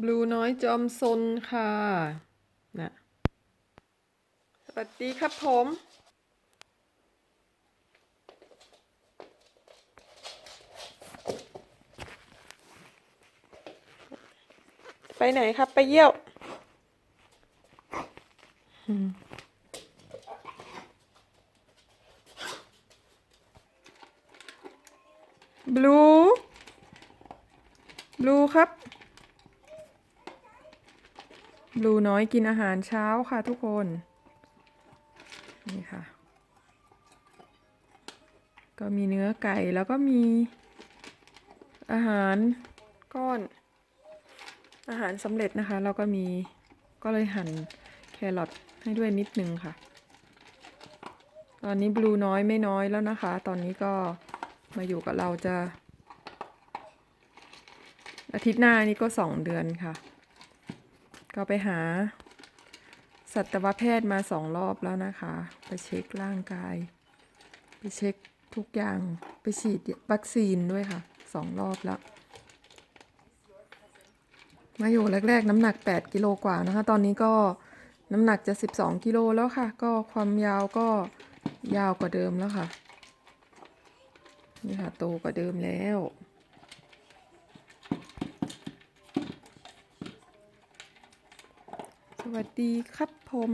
บลูน้อยจอมซนค่ะนะสวัสดีครับผม ไปไหนครับ ไปเยี่ยวบลู บลูครับ บลูน้อยกินอาหารเช้าค่ะทุกคน นี่ค่ะ ก็มีเนื้อไก่แล้วก็มี อาหารก้อน อาหารสำเร็จนะคะ แล้วก็มีก็เลยหั่นแครอทให้ด้วยนิดนึงค่ะ ตอนนี้บลูน้อยไม่น้อยแล้วนะคะ ตอนนี้ก็มาอยู่กับเราจะ อาทิตย์หน้านี่ก็สองเดือนค่ะ ก็ไปหา สัตวแพทย์มาสองรอบแล้วนะคะ ไปเช็คร่างกาย ไปเช็คทุกอย่างไปฉีดวัคซีนด้วยค่ะสองรอบแล้วมาอยู่แรก ๆ น้ำหนัก 8 กิโลกว่านะคะ ตอนนี้ก็น้ำหนักจะ 12 กิโลแล้วค่ะ ก็ความยาวก็ยาวกว่าเดิมแล้วค่ะ นี่ค่ะ โตกว่าเดิมแล้ว วัสดีครับผม